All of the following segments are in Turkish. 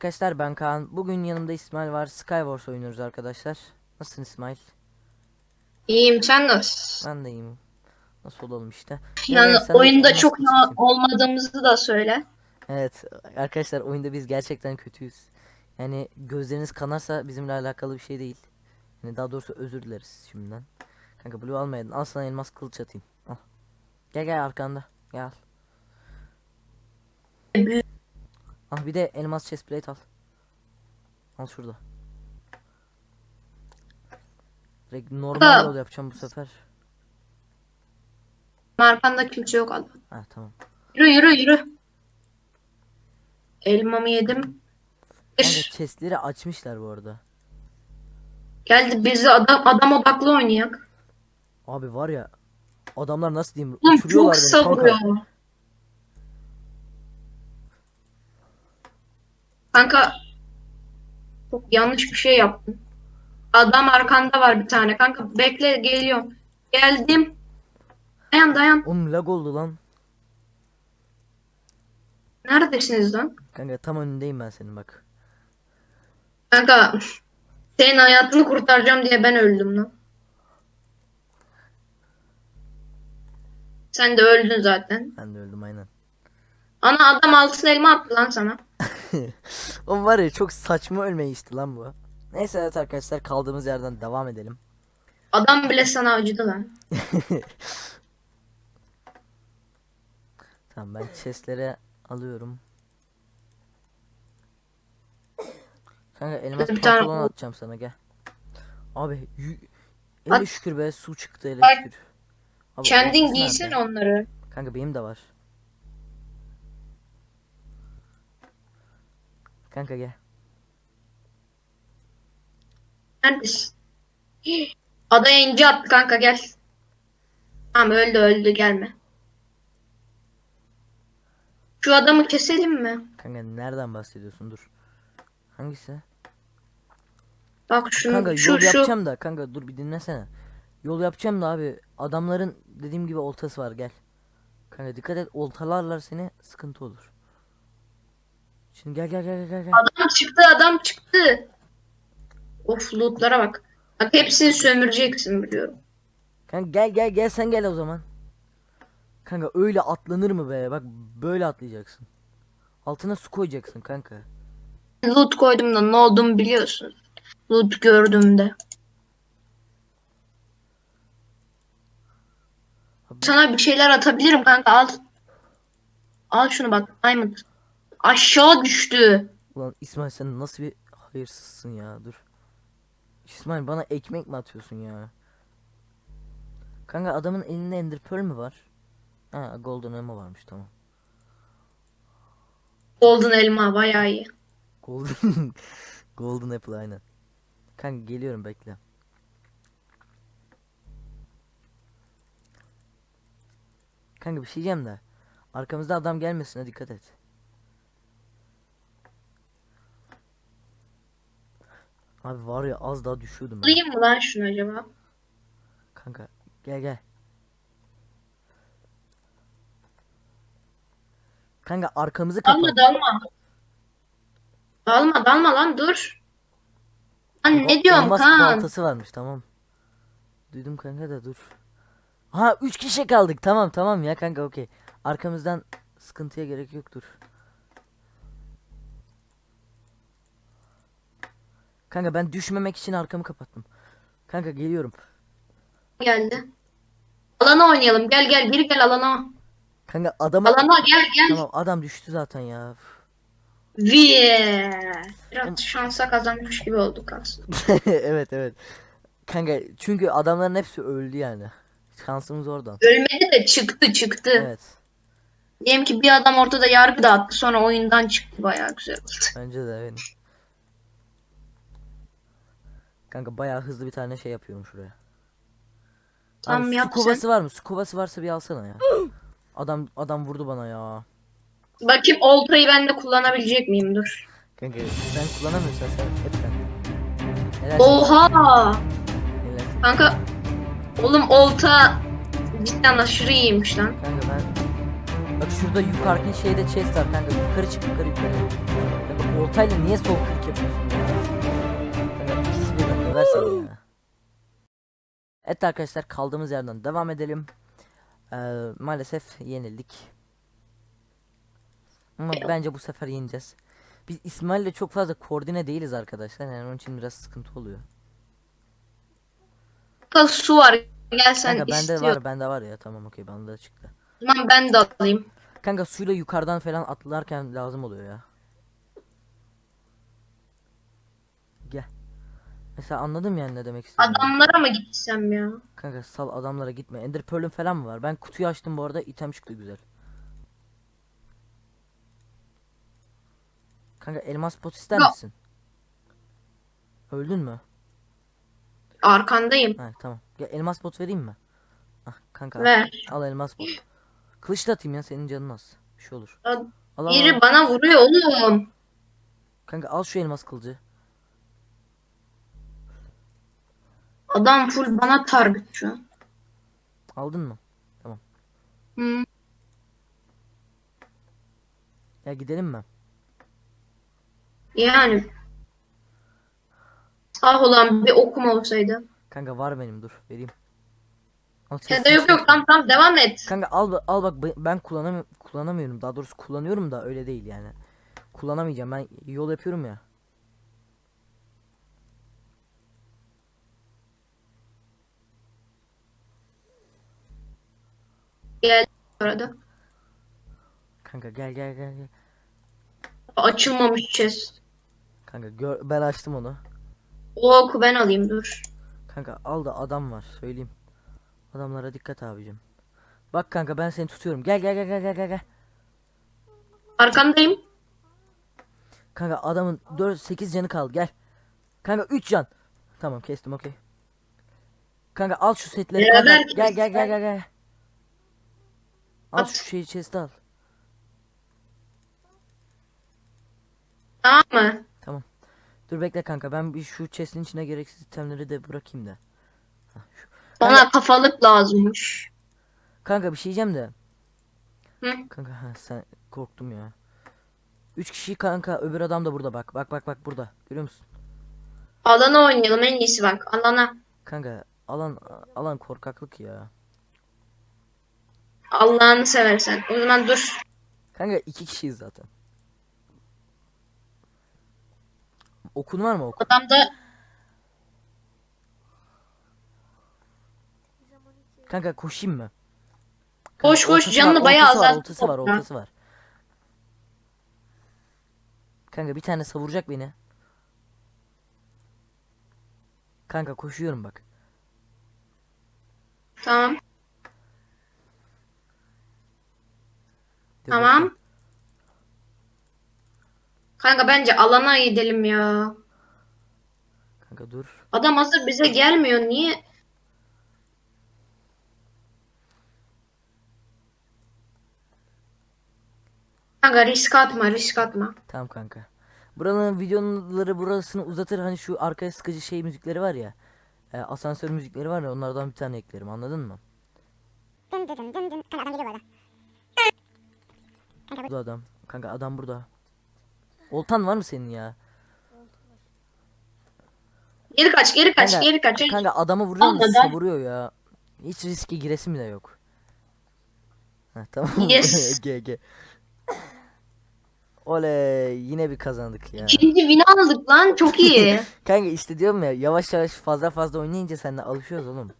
Arkadaşlar ben Kaan. Bugün yanımda İsmail var. Skywars oynuyoruz arkadaşlar. Nasılsın İsmail? İyiyim sen nasılsın? Ben de iyiyim. Nasıl olalım işte. Yani Evet, oyunda çok olmadığımızı da söyle. Evet arkadaşlar oyunda biz gerçekten kötüyüz. Yani gözleriniz kanarsa bizimle alakalı bir şey değil. Yani daha doğrusu özür dileriz şimdiden. Kanka blue almayadın. Al sana elmas kılıç atayım. Al. Gel gel arkanda. Gel. Büyük Ah bir de elmas chestplate al. Al şurada. Direkt normal yol yapacağım bu sefer. arkanda kimse yok adam. Ha tamam. Yürü yürü yürü. Elmamı yedim. Bir. chestleri açmışlar bu arada. Geldi bizi adam, adam odaklı oynayak. Abi var ya adamlar nasıl diyeyim Oğlum uçuruyorlar çok beni kanka. Kanka çok yanlış bir şey yaptın. Adam arkanda var bir tane. Kanka bekle geliyorum. Geldim. Dayan dayan. Oğlum lag oldu lan. Neredesiniz lan? Kanka tam önündeyim ben senin bak. Kanka senin hayatını kurtaracağım diye ben öldüm lan. Sen de öldün zaten. Ben de öldüm aynen. Ana adam altın elma attı lan sana. O var ya çok saçma ölme işte lan bu. Neyse evet arkadaşlar kaldığımız yerden devam edelim. Adam bile sana acıdı lan. Tamam ben chestleri alıyorum. Kanka elmas Bir pantolon atacağım sana gel. Abi At. ele şükür be su çıktı ele şükür. Abi, Kendin giysen nerede? onları. Kanka benim de var. Kanka gel. Neredesin? Adaya ince attı kanka gel. Tamam öldü öldü gelme. Şu adamı keselim mi? Kanka nereden bahsediyorsun dur. Hangisi? Bak şunu Kanka şu yol şu. yapacağım da kanka dur bir dinlesene. Yol yapacağım da abi adamların dediğim gibi oltası var gel. Kanka dikkat et oltalarlar seni sıkıntı olur. Şimdi gel gel gel gel gel. Adam çıktı adam çıktı. Of lootlara bak. Bak hepsini sömüreceksin biliyorum. Kanka gel gel gel sen gel o zaman. Kanka öyle atlanır mı be? Bak böyle atlayacaksın. Altına su koyacaksın kanka. Loot koydum da ne olduğumu biliyorsun. Loot gördüğümde. Sana bir şeyler atabilirim kanka al. Al şunu bak Diamond. Aşağı düştü. Ulan İsmail sen nasıl bir hayırsızsın ya dur. İsmail bana ekmek mi atıyorsun ya? Kanka adamın elinde Ender Pearl mü var? Ha Golden Elma varmış tamam. Golden elma bayağı iyi. Golden Golden Apple aynen. Kanka geliyorum bekle. Kanka bir şey diyeceğim de. Arkamızda adam gelmesine dikkat et. Abi var ya az daha düşüyordum. Alayım mı lan şunu acaba? Kanka gel gel. Kanka arkamızı kapat. Dalma dalma. Dalma dalma lan dur. Lan ne diyorum kan? baltası varmış tamam. Duydum kanka da dur. Ha 3 kişi kaldık tamam tamam ya kanka okey. Arkamızdan sıkıntıya gerek yok Kanka ben düşmemek için arkamı kapattım. Kanka geliyorum. Geldi. Alana oynayalım. Gel gel biri gel alana. Kanka adama Alana gel gel. tamam adam düştü zaten ya. Viye. Biraz şansa kazanmış gibi olduk aslında. evet evet. Kanka çünkü adamların hepsi öldü yani. Şansımız oradan. Ölmedi de çıktı çıktı. Evet. Diyelim ki bir adam ortada yargı dağıttı sonra oyundan çıktı bayağı güzel oldu. Bence de evet. Kanka bayağı hızlı bir tane şey yapıyorum şuraya. Tamam, Abi, yap su kovası var mı? Su kovası varsa bir alsana ya. adam adam vurdu bana ya. Bakayım oltayı ben de kullanabilecek miyim dur. Kanka sen kullanamıyorsan sen hep sen. Helal Oha! helal. Kanka oğlum olta cidden aşırı iyiymiş lan. Kanka ben Bak şurada yukarıki şeyde chest var kanka. Yukarı çık yukarı yukarı. Kanka oltayla niye sol klik yapıyorsun ya? Döversen ya. Evet arkadaşlar kaldığımız yerden devam edelim. Ee, maalesef yenildik. Ama bence bu sefer yeneceğiz. Biz İsmail'le çok fazla koordine değiliz arkadaşlar. Yani onun için biraz sıkıntı oluyor. Kanka su var. Gel sen Kanka bende istiyor. var bende var ya tamam okey bende de çıktı. Tamam ben de alayım. Kanka suyla yukarıdan falan atlarken lazım oluyor ya. Gel. Mesela anladım yani ne demek istediğini. Adamlara mı gitsem ya? Kanka sal adamlara gitme. Ender Pearl'ün falan mı var? Ben kutuyu açtım bu arada item çıktı güzel. Kanka elmas pot ister Yok. misin? Öldün mü? Arkandayım. Ha tamam. Gel elmas pot vereyim mi? Ah kanka. Ver. al elmas pot. Kılıç da atayım ya senin canın az. Bir şey olur. Ad- Al, al, al. Biri bana vuruyor oğlum. Kanka al şu elmas kılıcı. Adam full bana target şu an. Aldın mı? Hı. Ya gidelim mi? Yani. Ah ulan bir okum olsaydı. Kanka var benim dur vereyim. Al Ya yok yok tamam tamam devam et. Kanka al ba- al bak be- ben kullanamıyorum kullanamıyorum daha doğrusu kullanıyorum da öyle değil yani. Kullanamayacağım ben yol yapıyorum ya. Gel arada. Kanka gel gel gel gel. Açılmamış chest. Kanka gör ben açtım onu. O oku ben alayım dur. Kanka al da adam var söyleyeyim. Adamlara dikkat abicim. Bak kanka ben seni tutuyorum. Gel gel gel gel gel gel. Arkandayım. Kanka adamın 4 8 canı kaldı gel. Kanka 3 can. Tamam kestim okey. Kanka al şu setleri kanka. Gel gel gel gel gel. Al At. şu şeyi chest'i al. Tamam mı? Dur bekle kanka ben bir şu chest'in içine gereksiz itemleri de bırakayım da. Hah, şu- Bana kafalık lazımmış. Kanka bir şey diyeceğim de. Hı? Kanka ha, sen korktum ya. 3 kişi kanka öbür adam da burada bak. Bak bak bak burada. Görüyor musun? Alana oynayalım en iyisi bak. Alana. Kanka alan alan korkaklık ya. Allah'ını seversen. O zaman dur. Kanka iki kişiyiz zaten. Okun var mı okun? Adamda Kanka koşayım mı? Koş, koş, oltası canını var, bayağı oltası var, azalttı oltası var, oltası var. Kanka bir tane savuracak beni. Kanka koşuyorum bak. tamam. Tamam. Kanka bence alana gidelim ya. Kanka dur. Adam hazır bize gelmiyor. Niye? Kanka risk atma risk atma. Tamam kanka. Buranın videoları burasını uzatır hani şu arkaya sıkıcı şey müzikleri var ya. E, asansör müzikleri var ya onlardan bir tane eklerim anladın mı? Dın dın dın dın. Kanka adam geliyor bu arada. Bu adam. Kanka adam burada. Oltan var mı senin ya? Geri kaç geri kaç Kanka- geri kaç. Kanka adamı vuruyor mu Olmadan- savuruyor ya. Hiç riske giresim bile yok. Heh, tamam. Yes. GG. Oley yine bir kazandık ya. İkinci win aldık lan çok iyi. Kanka işte diyorum ya yavaş yavaş fazla fazla oynayınca seninle alışıyoruz oğlum.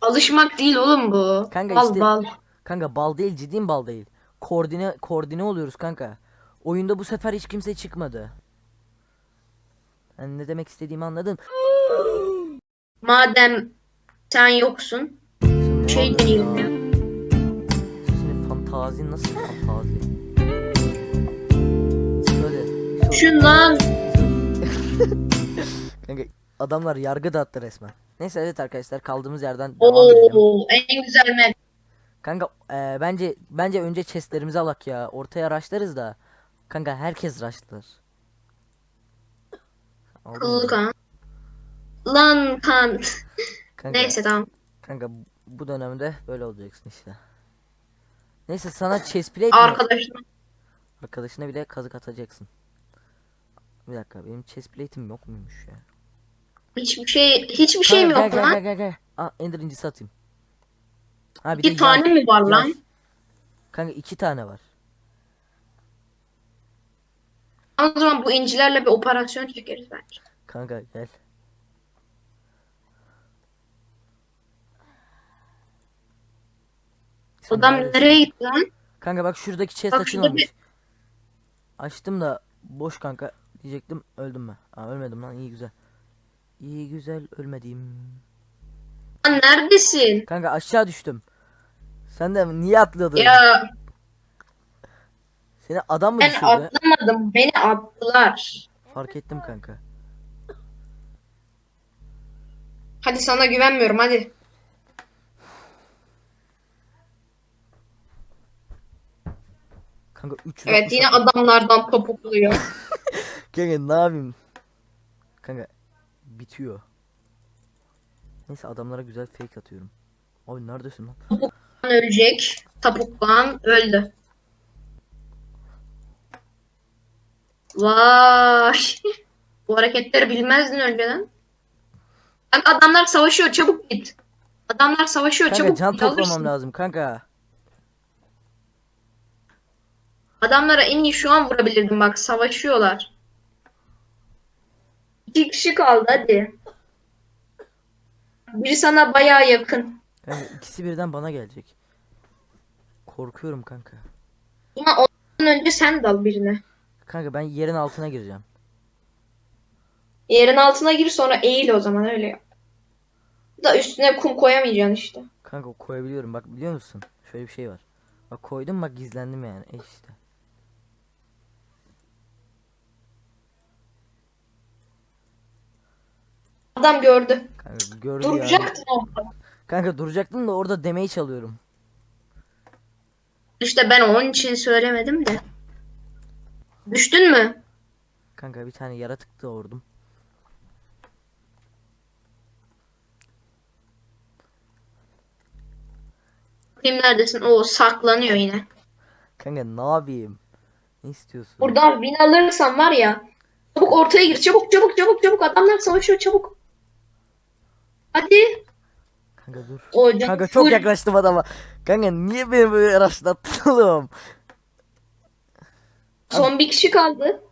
Alışmak değil oğlum bu. Kanka bal işte- bal. Kanka bal değil ciddiyim bal değil. Koordine koordine oluyoruz kanka. Oyunda bu sefer hiç kimse çıkmadı. Yani ne demek istediğimi anladın? Madem sen yoksun. Şey deneyim ya. Senin fantazin nasıl fantazi? Şöyle. şöyle- Şundan Kanka adamlar yargı dağıttı resmen. Neyse evet arkadaşlar kaldığımız yerden devam edelim. En güzel map. Kanka e, bence bence önce chestlerimizi alak ya. Ortaya raşlarız da. Kanka herkes raşlar. Kan. Lan kan. Kanka, Neyse tamam. Kanka bu dönemde böyle olacaksın işte. Neyse sana chestplate mi? Arkadaşlar. Arkadaşına bile kazık atacaksın. Bir dakika benim chest plate'im yok muymuş ya? Hiçbir şey hiçbir şey mi yok gel, lan? Gel gel gel. Aa ender incisi atayım. Ha bir İki de tane yay- mi var lan? yay. Kanka iki tane var. O zaman bu incilerle bir operasyon çekeriz bence. Kanka gel. Sen Adam neredesin? nereye gitti lan? Kanka bak şuradaki chest Bak şurada açılmamış. Açtım da boş kanka diyecektim öldüm ben. Aa ölmedim lan iyi güzel. İyi güzel ölmedim. Lan neredesin? Kanka aşağı düştüm. Sen de niye atlıyordun? Ya Seni adam mı ben düşürdü? atlamadım. Beni attılar. Fark ettim kanka. Hadi sana güvenmiyorum hadi. Kanka 360 Evet yine adamlardan topukluyor. Kanka ne yapayım? Kanka bitiyor. Neyse adamlara güzel fake atıyorum. Abi neredesin lan? ölecek. Tapuklan öldü. Vay. Bu hareketleri bilmezdin önceden. Bak adamlar savaşıyor çabuk git. Adamlar savaşıyor Kanka çabuk can git toplamam alırsın. lazım kanka. Adamlara en iyi şu an vurabilirdim bak savaşıyorlar. İki kişi kaldı hadi. Biri sana bayağı yakın. Kanka ikisi birden bana gelecek. Korkuyorum kanka. Ama ondan önce sen dal birine. Kanka ben yerin altına gireceğim. Yerin altına gir sonra eğil o zaman öyle yap. Da üstüne kum koyamayacaksın işte. Kanka koyabiliyorum bak biliyor musun? Şöyle bir şey var. Bak koydum bak gizlendim yani. E işte. Adam gördü. Kanka gördü. Duracaktın orada. Kanka duracaktım da orada demeyi çalıyorum. İşte ben onun için söylemedim de. Düştün mü? Kanka bir tane yaratık doğurdum. Bakayım neredesin? Oo saklanıyor yine. Kanka ne yapayım? Ne istiyorsun? Buradan bin alırsan var ya. Çabuk ortaya gir. Çabuk çabuk çabuk çabuk. Adamlar savaşıyor çabuk. Hadi. Kanka dur. O can- Kanka çok full- yaklaştım adama. Kanka niye beni böyle araçlattın oğlum? Son bir kişi kaldı.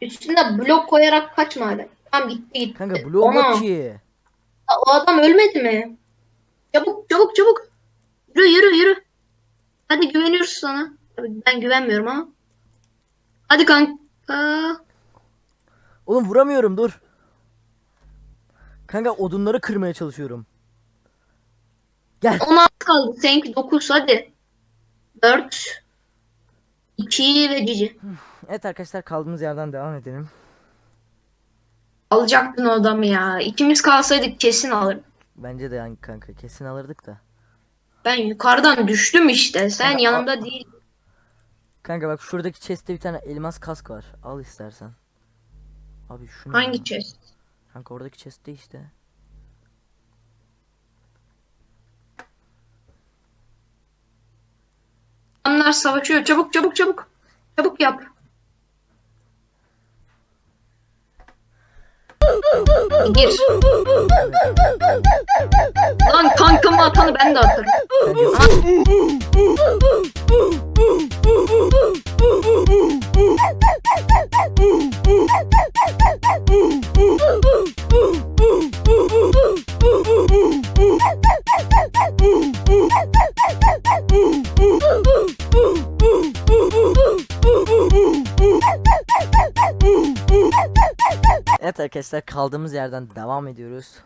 Üstüne blok koyarak kaçma hala. Tamam gitti gitti. Kanka blok Ona- ki. O adam ölmedi mi? Çabuk çabuk çabuk. Yürü yürü yürü. Hadi güveniyoruz sana. Tabii ben güvenmiyorum ama. Hadi kanka. Oğlum vuramıyorum dur. Kanka odunları kırmaya çalışıyorum. Gel. 16 kaldı. Seninki 9 hadi. 4 2 ve cici. Evet arkadaşlar kaldığımız yerden devam edelim. Alacaktın o adamı ya. İkimiz kalsaydık kesin alırdık. Bence de yani kanka kesin alırdık da. Ben yukarıdan düştüm işte. Sen Kanka, yanımda değil. Kanka bak şuradaki chest'te bir tane elmas kask var. Al istersen. Abi şunu Hangi ya. chest? Kanka oradaki chest'te işte. Adamlar savaşıyor. Çabuk çabuk çabuk. Çabuk yap. Gir. Lan kankama atanı ben de atarım. Arkadaşlar kaldığımız yerden devam ediyoruz.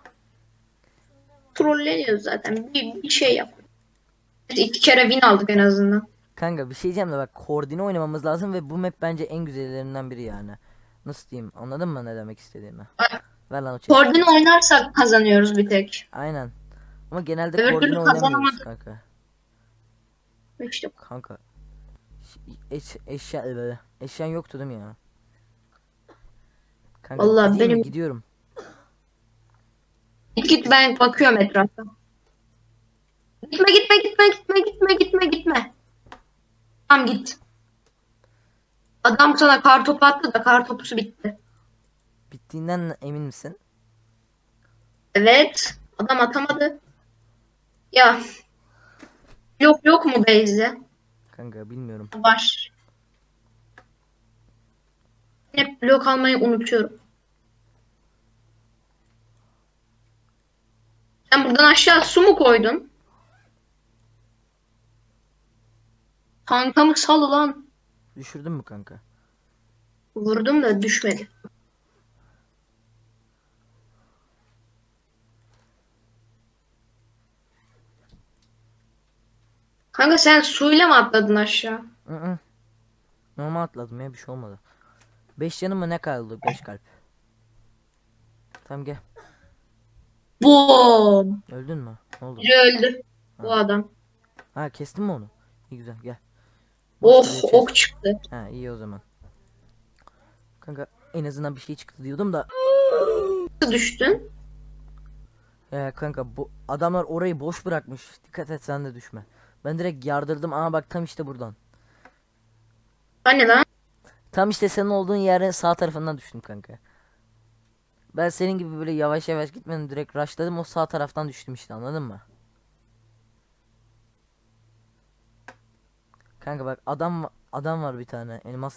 Trolleniyoruz zaten. Bir, bir şey yap. İki kere win aldık en azından. Kanka bir şey diyeceğim de bak koordine oynamamız lazım ve bu map bence en güzellerinden biri yani. Nasıl diyeyim anladın mı ne demek istediğimi? Ay. Ver lan chest'i. Koordine oynarsak kazanıyoruz bir tek. Aynen. Ama genelde Öbür koordine oynamıyoruz kanka. İşte Kanka. Eş, eşya, eşyan yoktu değil mi ya? Kanka Vallahi gideyim mi? benim- gidiyorum. git git ben bakıyorum etrafa. Gitme gitme gitme gitme gitme gitme gitme. Tamam git. Adam sana kartopu attı da kartopusu bitti. Bittiğinden emin misin? Evet. Adam atamadı. Ya. Yok yok mu Beyze? Kanka bilmiyorum. Var. Hep blok almayı unutuyorum. Sen buradan aşağı su mu koydun? Kankamı sal ulan. Düşürdün mü kanka? Vurdum da düşmedi. Kanka sen suyla mı atladın aşağı? Hı hı. Normal atladım ya bir şey olmadı. 5 canım mı ne kaldı? 5 kalp. Tamam gel. Boom. Öldün mü? Ne oldu? Biri öldü. Bu adam. Ha kestin mi onu? İyi güzel gel. Of ver, ok çıktı. Ha iyi o zaman. Kanka en azından bir şey çıktı diyordum da. Nasıl düştün? Ya kanka bu adamlar orayı boş bırakmış. Dikkat et sen de düşme. Ben direkt yardırdım ama bak tam işte buradan. Hani lan? Tam işte senin olduğun yerin sağ tarafından düştüm kanka. Ben senin gibi böyle yavaş yavaş gitmedim direkt rushladım o sağ taraftan düştüm işte anladın mı? Kanka bak adam adam var bir tane elmas.